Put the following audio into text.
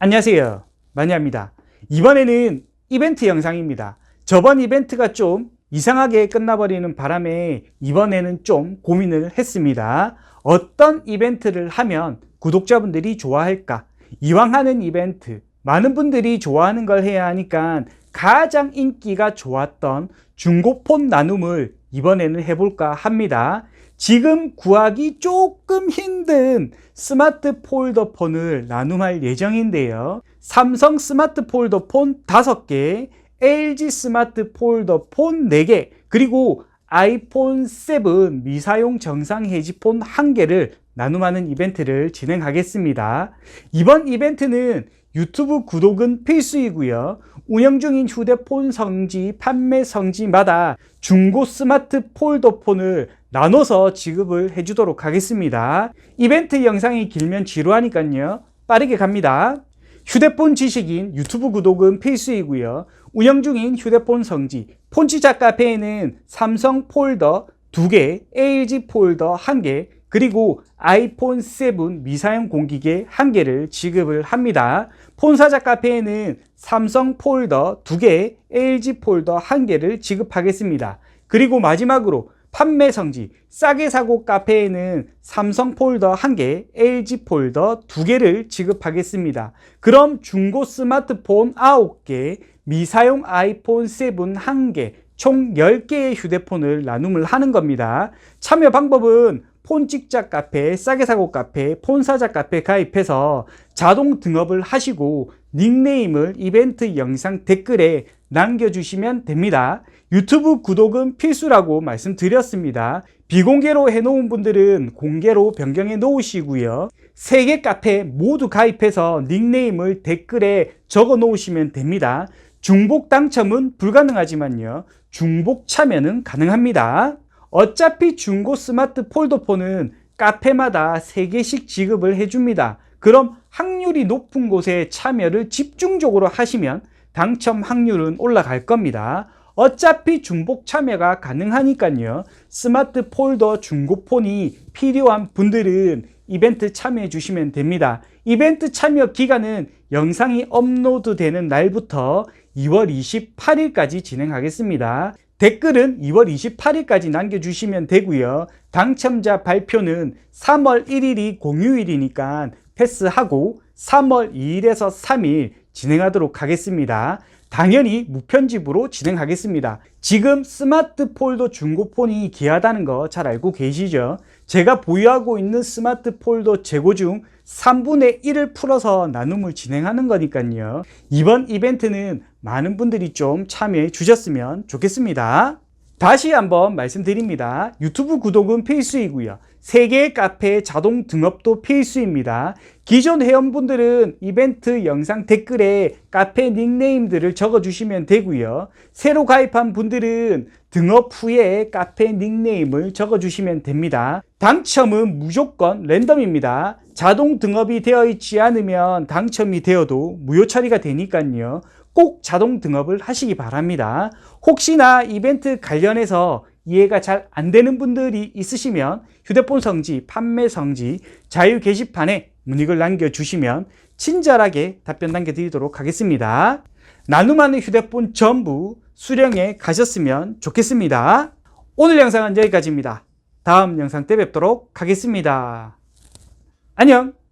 안녕하세요. 마니아입니다. 이번에는 이벤트 영상입니다. 저번 이벤트가 좀 이상하게 끝나버리는 바람에 이번에는 좀 고민을 했습니다. 어떤 이벤트를 하면 구독자분들이 좋아할까? 이왕 하는 이벤트, 많은 분들이 좋아하는 걸 해야 하니까 가장 인기가 좋았던 중고폰 나눔을 이번에는 해볼까 합니다. 지금 구하기 조금 힘든 스마트 폴더폰을 나눔할 예정인데요. 삼성 스마트 폴더폰 5개, LG 스마트 폴더폰 4개, 그리고 아이폰 7 미사용 정상 해지폰 1개를 나눔하는 이벤트를 진행하겠습니다. 이번 이벤트는 유튜브 구독은 필수이고요. 운영 중인 휴대폰 성지, 판매 성지마다 중고 스마트 폴더폰을 나눠서 지급을 해주도록 하겠습니다. 이벤트 영상이 길면 지루하니까요. 빠르게 갑니다. 휴대폰 지식인 유튜브 구독은 필수이고요. 운영 중인 휴대폰 성지, 폰치작 카페에는 삼성 폴더 2개, LG 폴더 1개, 그리고 아이폰 7 미사용 공기계 1개를 지급을 합니다. 폰사자 카페에는 삼성 폴더 2개, LG 폴더 1개를 지급하겠습니다. 그리고 마지막으로 판매 성지 싸게 사고 카페에는 삼성 폴더 1개, LG 폴더 2개를 지급하겠습니다. 그럼 중고 스마트폰 9개, 미사용 아이폰 7 1개, 총 10개의 휴대폰을 나눔을 하는 겁니다. 참여 방법은 폰 찍자 카페, 싸게 사고 카페, 폰 사자 카페 가입해서 자동 등업을 하시고 닉네임을 이벤트 영상 댓글에 남겨주시면 됩니다. 유튜브 구독은 필수라고 말씀드렸습니다. 비공개로 해놓은 분들은 공개로 변경해 놓으시고요. 세개 카페 모두 가입해서 닉네임을 댓글에 적어 놓으시면 됩니다. 중복 당첨은 불가능하지만요. 중복 참여는 가능합니다. 어차피 중고 스마트 폴더폰은 카페마다 3개씩 지급을 해줍니다. 그럼 확률이 높은 곳에 참여를 집중적으로 하시면 당첨 확률은 올라갈 겁니다. 어차피 중복 참여가 가능하니까요. 스마트 폴더 중고폰이 필요한 분들은 이벤트 참여해 주시면 됩니다. 이벤트 참여 기간은 영상이 업로드 되는 날부터 2월 28일까지 진행하겠습니다. 댓글은 2월 28일까지 남겨주시면 되고요. 당첨자 발표는 3월 1일이 공휴일이니까 패스하고 3월 2일에서 3일 진행하도록 하겠습니다. 당연히 무편집으로 진행하겠습니다. 지금 스마트 폴더 중고폰이 귀하다는 거 잘 알고 계시죠? 제가 보유하고 있는 스마트 폴더 재고 중 3분의 1을 풀어서 나눔을 진행하는 거니까요. 이번 이벤트는 많은 분들이 좀 참여해 주셨으면 좋겠습니다. 다시 한번 말씀드립니다. 유튜브 구독은 필수이고요. 세 개의 카페 자동 등업도 필수입니다. 기존 회원분들은 이벤트 영상 댓글에 카페 닉네임들을 적어주시면 되고요. 새로 가입한 분들은 등업 후에 카페 닉네임을 적어주시면 됩니다. 당첨은 무조건 랜덤입니다. 자동 등업이 되어 있지 않으면 당첨이 되어도 무효 처리가 되니까요. 꼭 자동 등업을 하시기 바랍니다. 혹시나 이벤트 관련해서 이해가 잘 안 되는 분들이 있으시면 휴대폰 성지, 판매 성지, 자유 게시판에 문의글 남겨주시면 친절하게 답변 남겨드리도록 하겠습니다. 나눔하는 휴대폰 전부 수령해 가셨으면 좋겠습니다. 오늘 영상은 여기까지입니다. 다음 영상 때 뵙도록 하겠습니다. 안녕!